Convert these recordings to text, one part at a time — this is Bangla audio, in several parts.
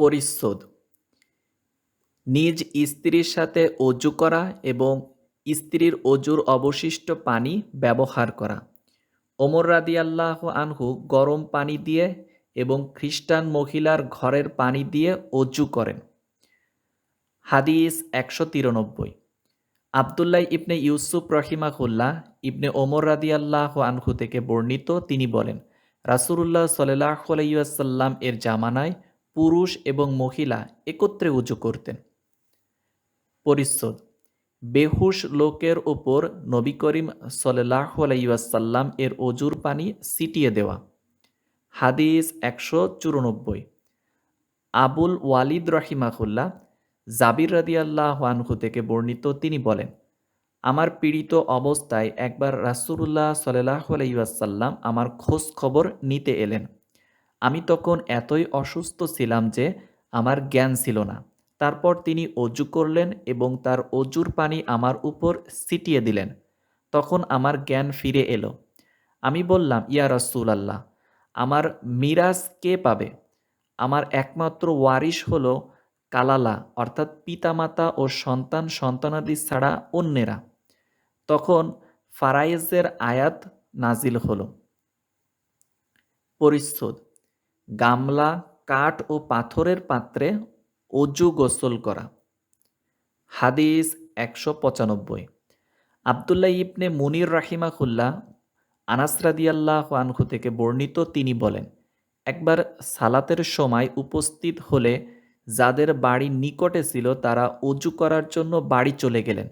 পরিচ্ছদ। নিজ স্ত্রীর সাথে অজু করা এবং স্ত্রীর অজুর অবশিষ্ট পানি ব্যবহার করা। ওমর রাদিয়াল্লাহ আনহু গরম পানি দিয়ে এবং খ্রিস্টান মহিলার ঘরের পানি দিয়ে অজু করেন। হাদিস একশো তিরানব্বই। আবদুল্লাহ ইবনে ইউসুফ রহিমাহুল্লাহ ইবনে ওমর রাদিয়াল্লাহ আনহু থেকে বর্ণিত, তিনি বলেন রাসুল্লাহ সাল্লাহ আলাইসাল্লাম এর জামানায় পুরুষ এবং মহিলা একত্রে উজু করতেন। পরিচ্ছদ, বেহুশ লোকের ওপর নবী করিম সাল্লাহ আলাইসাল্লাম এর অজুর পানি ছিটিয়ে দেওয়া। হাদিস একশো চুরানব্বই। আবুল ওয়ালিদ রহিমাহুল্লাহ জাবির রাদিয়াল্লাহ আনহু থেকে বর্ণিত তিনি বলেন, আমার পীড়িত অবস্থায় একবার রাসুল্লাহ সাল্লাহ আলাইসাল্লাম আমার খোঁজ খবর নিতে এলেন। আমি তখন এতই অসুস্থ ছিলাম যে আমার জ্ঞান ছিল না। তারপর তিনি অজু করলেন এবং তার অজুর পানি আমার উপর ছিটিয়ে দিলেন। তখন আমার জ্ঞান ফিরে এলো। আমি বললাম, ইয়া রসুল আল্লাহ আমার মিরাজ কে পাবে? আমার একমাত্র ওয়ারিশ হল কালালা, অর্থাৎ পিতামাতা ও সন্তান সন্তানাদি ছাড়া অন্যেরা। তখন ফারাইজের আয়াত নাজিল হল। পরিচ্ছদ। গামলা, কাঠ ও পাথরের পাত্রে অজু গোসল করা। হাদিস একশো পঁচানব্বই। আবদুল্লাহ ইবনে মুনির রাহিমাকুল্লাহ আনাসরাদিয়াল্লাহ আনহু থেকে বর্ণিত তিনি বলেন, একবার সালাতের সময় উপস্থিত হলে যাদের বাড়ি নিকটে ছিল তারা অজু করার জন্য বাড়ি চলে গেলেন।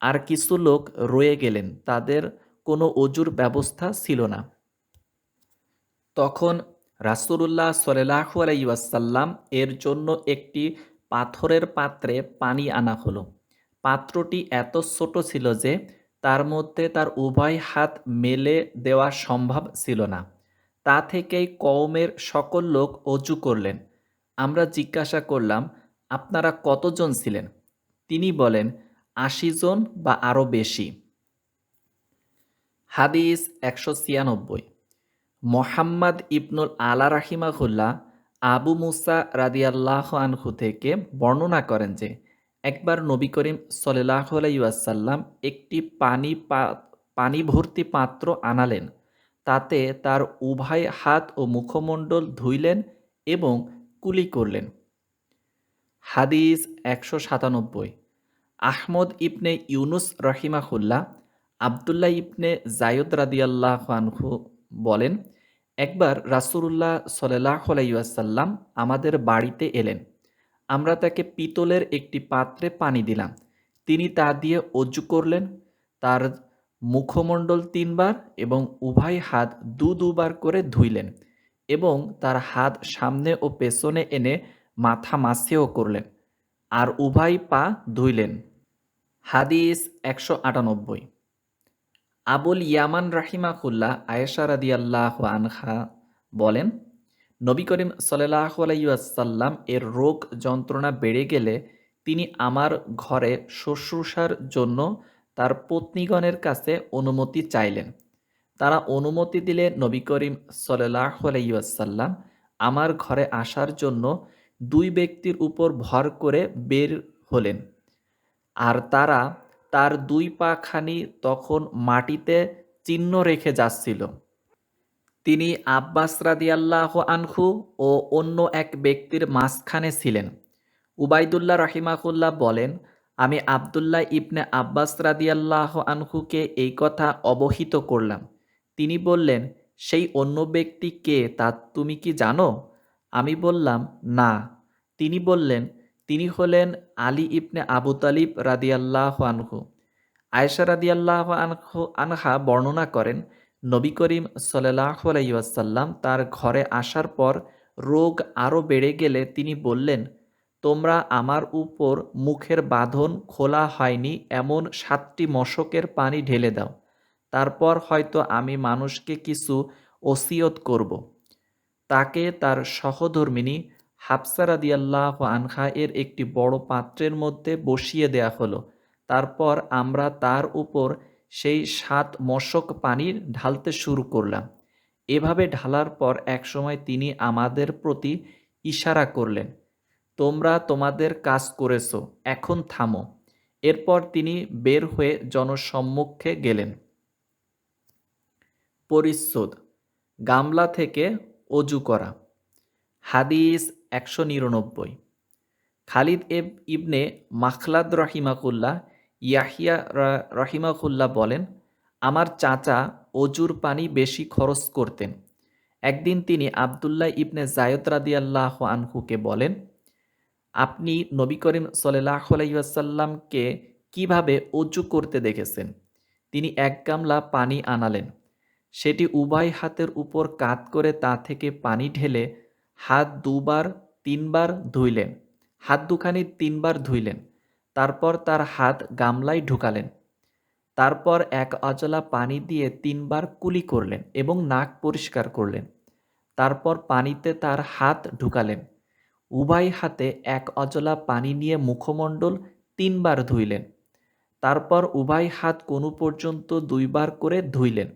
আর কিছু লোক রয়ে গেলেন, তাদের কোনো অজুর ব্যবস্থা ছিল না। তখন রাসুল্লাহ সাল্লাহু আলাইসাল্লাম এর জন্য একটি পাথরের পাত্রে পানি আনা হলো। পাত্রটি এত ছোট ছিল যে তার মধ্যে তার উভয় হাত মেলে দেওয়া সম্ভব ছিল না। তা থেকেই কওমের সকল লোক অজু করলেন। আমরা জিজ্ঞাসা করলাম, আপনারা কতজন ছিলেন? তিনি বলেন, আশি জন বা আরও বেশি। হাদিস একশো ছিয়ানব্বই। মোহাম্মদ ইবনুল আলা রাহিমাহুল্লাহ আবু মুসা রাদিয়াল্লাহ আনহু থেকে বর্ণনা করেন যে, একবার নবী করিম সাল্লাহ আলাইসাল্লাম একটি পানি পা, পানি ভর্তি পাত্র আনালেন। তাতে তার উভয় হাত ও মুখমণ্ডল ধুইলেন এবং কুলি করলেন। হাদিস একশো সাতানব্বই। আহমদ ইবনে ইউনুস রহিমাহুল্লাহ, আবদুল্লাহ ইবনে জায়দ রাদিয়াল্লাহ আনহু বলেন, একবার রাসুল্লাহ সাল্লাহ আলাইসাল্লাম আমাদের বাড়িতে এলেন। আমরা তাকে পিতলের একটি পাত্রে পানি দিলাম। তিনি তা দিয়ে অজু করলেন। তার মুখমণ্ডল তিনবার এবং উভয় হাত দু দুবার করে ধুইলেন এবং তার হাত সামনে ও পেছনে এনে মাথা মাসেও করলেন আর উভয় পা ধুইলেন। হাদিস একশো আটানব্বই। আবুল ইয়ামান রাহিমাহুল্লাহ আয়েশা রাদিয়াল্লাহ আনহা বলেন, নবী করিম সাল্লাহ আলাইসাল্লাম এর রোগ যন্ত্রণা বেড়ে গেলে তিনি আমার ঘরে শুশ্রূষার জন্য তার পত্নীগণের কাছে অনুমতি চাইলেন। তারা অনুমতি দিলে নবী করিম সাল্লাহ আলাইসাল্লাম আমার ঘরে আসার জন্য দুই ব্যক্তির উপর ভর করে বের হলেন। আর তারা তার দুই পাখানি তখন মাটিতে চিহ্ন রেখে যাচ্ছিল। তিনি আব্বাস রাদিয়াল্লাহ আনহু ও অন্য এক ব্যক্তির মাঝখানে ছিলেন। উবাইদুল্লাহ রাহিমাহুল্লাহ বলেন, আমি আবদুল্লাহ ইবনে আব্বাস রাদিয়াল্লাহ আনহুকে এই কথা অবহিত করলাম। তিনি বললেন, সেই অন্য ব্যক্তি কে তা তুমি কি জানো? আমি বললাম, না। তিনি বললেন তিনি হলেন আলী ইবনে আবু তালিব রাদিয়াল্লাহ আনহু আয়েশা রাদিয়াল্লাহ আনহু আনহা বর্ণনা করেন, নবী করিম সাল্লাহ আলাইসাল্লাম তার ঘরে আসার পর রোগ আরও বেড়ে গেলে তিনি বললেন, তোমরা আমার উপর মুখের বাঁধন খোলা হয়নি, এমন সাতটি মশকের পানি ঢেলে দাও তারপর হয়তো আমি মানুষকে কিছু ওসিয়ত করব। তাকে তার সহধর্মিনী হাফসারা দিয়াল্লাহ আনহা এর একটি বড় পাত্রের মধ্যে বসিয়ে দেয়া হলো। তারপর আমরা তার উপর সেই সাত মশক পানির ঢালতে শুরু করলাম। এভাবে ঢালার পর একসময় তিনি আমাদের প্রতি ইশারা করলেন, তোমরা তোমাদের কাজ করেছ, এখন থামো। এরপর তিনি বের হয়ে জনসম্মুখে গেলেন। পরিচ্ছদ, গামলা থেকে অজু করা। হাদিস একশো নিরানব্বই। খালিদ এব ইবনে মাখলাদ রহিমাকুল্লাহ ইয়াহিয়া রহিমাকুল্লাহ বলেন, আমার চাচা অজুর পানি বেশি খরচ করতেন। একদিন তিনি আবদুল্লাহ ইবনে জায়দ রাদিয়াল্লাহ আনহুকে বলেন, আপনি নবী করিম সাল্লাহ কীভাবে অজু করতে দেখেছেন? তিনি এক গামলা পানি আনালেন। সেটি উভয় হাতের উপর কাত করে তা থেকে পানি ঢেলে হাত দুবার, তিনবার ধুইলেন। হাত দুখানি তিনবার ধুইলেন। তারপর তার হাত গামলায় ঢুকালেন। তারপর এক অজলা পানি দিয়ে তিনবার কুলি করলেন এবং নাক পরিষ্কার করলেন। তারপর পানিতে তার হাত ঢুকালেন। উভয় হাতে এক অজলা পানি নিয়ে মুখমণ্ডল তিনবার ধুইলেন। তারপর উভয় হাত কোনু পর্যন্ত দুইবার করে ধুইলেন।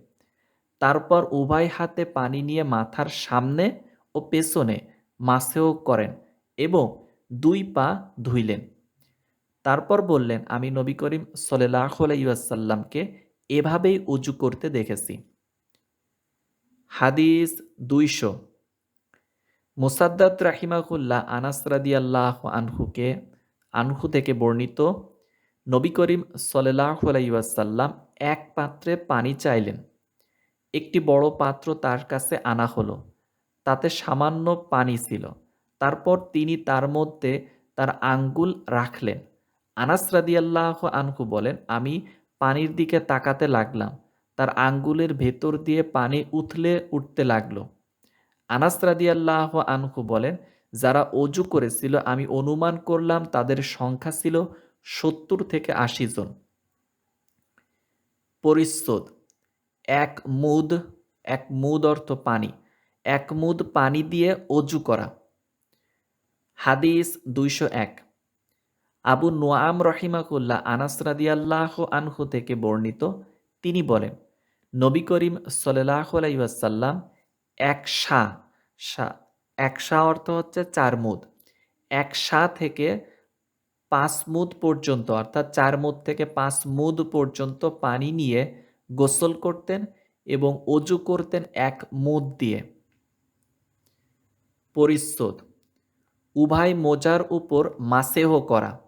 তারপর উভয় হাতে পানি নিয়ে মাথার সামনে ও পেছনে মাসেও করেন এবং দুই পা ধুইলেন। তারপর বললেন, আমি নবী করিম সাল্লাহ আলাইসাল্লামকে এভাবেই উজু করতে দেখেছি। হাদিস দুইশো। মুসাদ্দাত রাহিমাকুল্লাহ আনাস রাদিয়াল্লাহ আনহুকে, আনহু থেকে বর্ণিত, নবী করিম সাল্লাহ আলাইসাল্লাম এক পাত্রে পানি চাইলেন। একটি বড় পাত্র তার কাছে আনা হলো। তাতে সামান্য পানি ছিল। তারপর তিনি তার মধ্যে তার আঙ্গুল রাখলেন। আনাস রাদিয়াল্লাহ আনহু বলেন, আমি পানির দিকে তাকাতে লাগলাম। তার আঙ্গুলের ভেতর দিয়ে পানি উথলে উঠতে লাগল। আনাস রাদিয়াল্লাহ আনহু বলেন, যারা অজু করেছিল, আমি অনুমান করলাম তাদের সংখ্যা ছিল সত্তর থেকে আশি জন। পরিচ্ছদ, এক মুদ এক মুদ অর্থ পানি। এক মুদ পানি দিয়ে অজু করা। হাদিস দুইশো এক। আবু নোয়াম রহিমাকুল্লাহ আনাস রাদিয়াল্লাহ আনহু থেকে বর্ণিত, তিনি বলেন, নবী করিম সাল্লাহ আলাইসাল্লাম এক শা শা এক শা অর্থ হচ্ছে চার মুদ। এক শা থেকে পাঁচ মুদ পর্যন্ত, অর্থাৎ চার মুদ থেকে পাঁচ মুদ পর্যন্ত পানি নিয়ে গোসল করতেন এবং অজু করতেন এক মুদ দিয়ে। পরিচ্ছদ। উভয় মোজার উপর মাসেহ করা।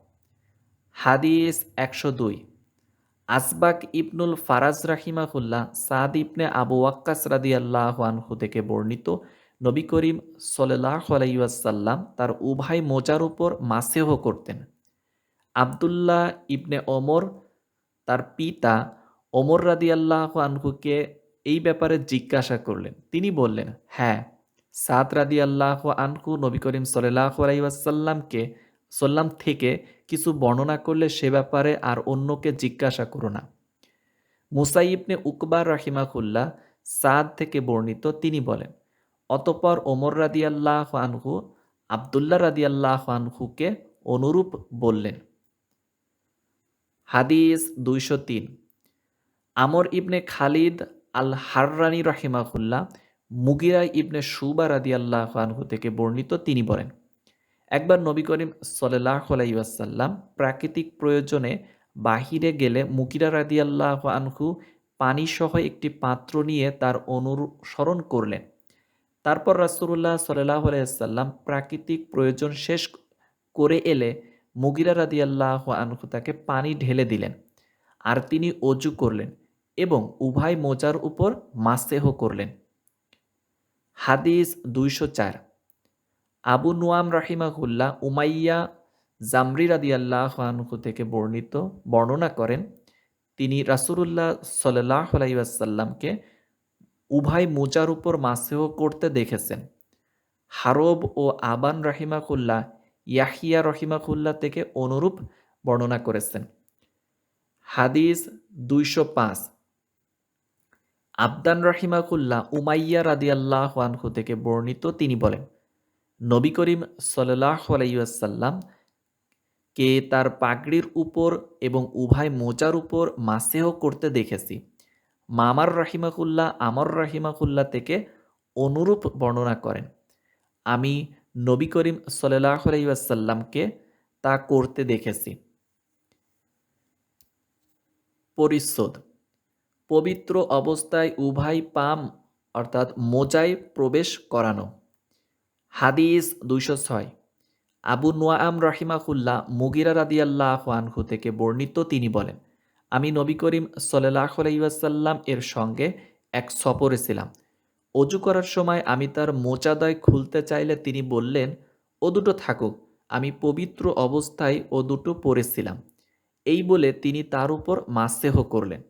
হাদিস একশো দুই। আসবাক ইবনুল ফারাজ রাহিমাহুল্লাহ সাদ ইবনে আবু ওয়াক্কাস রাদি আল্লাহ আনহু থেকে বর্ণিত নবী করিম সাল্লাহ আলাইসাল্লাম তার উভয় মোজার উপর মাসেহ করতেন। আবদুল্লাহ ইবনে ওমর তার পিতা ওমর রাদি আল্লাহ আনহুকে এই ব্যাপারে জিজ্ঞাসা করলেন। তিনি বললেন হ্যাঁ সাদ রাদি আল্লাহ আনহু নবী করিম সাল্লাহ আলাইসাল্লামকে সাল্লাম থেকে কিছু বর্ণনা করলে সে ব্যাপারে আর অন্যকে জিজ্ঞাসা করো না। মুসাইবনে উকবার রাহিমাকুল্লাহ সাদ থেকে বর্ণিত তিনি বলেন, অতপর ওমর রাদি আল্লাহ আনহু আবদুল্লাহ রাদি আল্লাহ আনহুকে অনুরূপ বললেন। হাদিস দুইশো তিন। আমর ইবনে খালিদ আল হাররানি রাহিমাহুল্লাহ মুগিরা ইবনে সুবা রাদি আল্লাহ আনহু থেকে বর্ণিত তিনি বলেন, একবার নবী করিম সাল্লাহ আলাইসাল্লাম প্রাকৃতিক প্রয়োজনে বাহিরে গেলে মুকিরা রাদি আল্লাহ আনহু পানিসহ একটি পাত্র নিয়ে তার অনুসরণ করলেন। তারপর রাসুল্লাহ সাল্লাহ আলাইসাল্লাম প্রাকৃতিক প্রয়োজন শেষ করে এলে মুগিরা রাদি আল্লাহ আনহু তাকে পানি ঢেলে দিলেন আর তিনি অজু করলেন এবং উভয় মোজার উপর মাসেহ করলেন। হাদিস দুইশো চার। আবু নুয়াম রাহিমাহুল্লাহ উমাইয়া জামরি রাদি আল্লাহ আনহু থেকে বর্ণিত, বর্ণনা করেন, তিনি রাসুলুল্লাহ সাল্লাহ আলাইসাল্লামকে উভয় মোজার উপর মাসেহ করতে দেখেছেন। হারব ও আবান রাহিমাকুল্লাহ ইয়াহিয়া রহিমাকুল্লাহ থেকে অনুরূপ বর্ণনা করেছেন। হাদিস দুইশো পাঁচ। আবদান রাহিমাকুল্লাহ উমাইয়া রাদিয়াল্লাহ আনহু থেকে বর্ণিত তিনি বলেন, নবী করিম সাল্লাহ আলাইসাল্লাম কে তার পাগড়ির উপর এবং উভয় মোচার উপর মাসেহ করতে দেখেছি। মামার রাহিমাকুল্লাহ আমর রাহিমাকুল্লাহ থেকে অনুরূপ বর্ণনা করেন। আমি নবী করিম সাল্লাহ আলাইসাল্লামকে তা করতে দেখেছি। পরিচ্ছদ পবিত্র অবস্থায় উভয় পাম, অর্থাৎ মোজায় প্রবেশ করানো। হাদিস দুইশো ছয়। আবু নোয়াম রাহিমাহুল্লাহ মুগিরা রাদিয়াল্লাহ আনহু থেকে বর্ণিত তিনি বলেন, আমি নবী করিম সাল্লাহ আলাইসাল্লাম এর সঙ্গে এক সফরে ছিলাম। অজু করার সময় আমি তার মোচাদয় খুলতে চাইলে তিনি বললেন, ও দুটো থাকুক, আমি পবিত্র অবস্থায় ও দুটো পরেছিলাম। এই বলে তিনি তার উপর মাসেহ করলেন।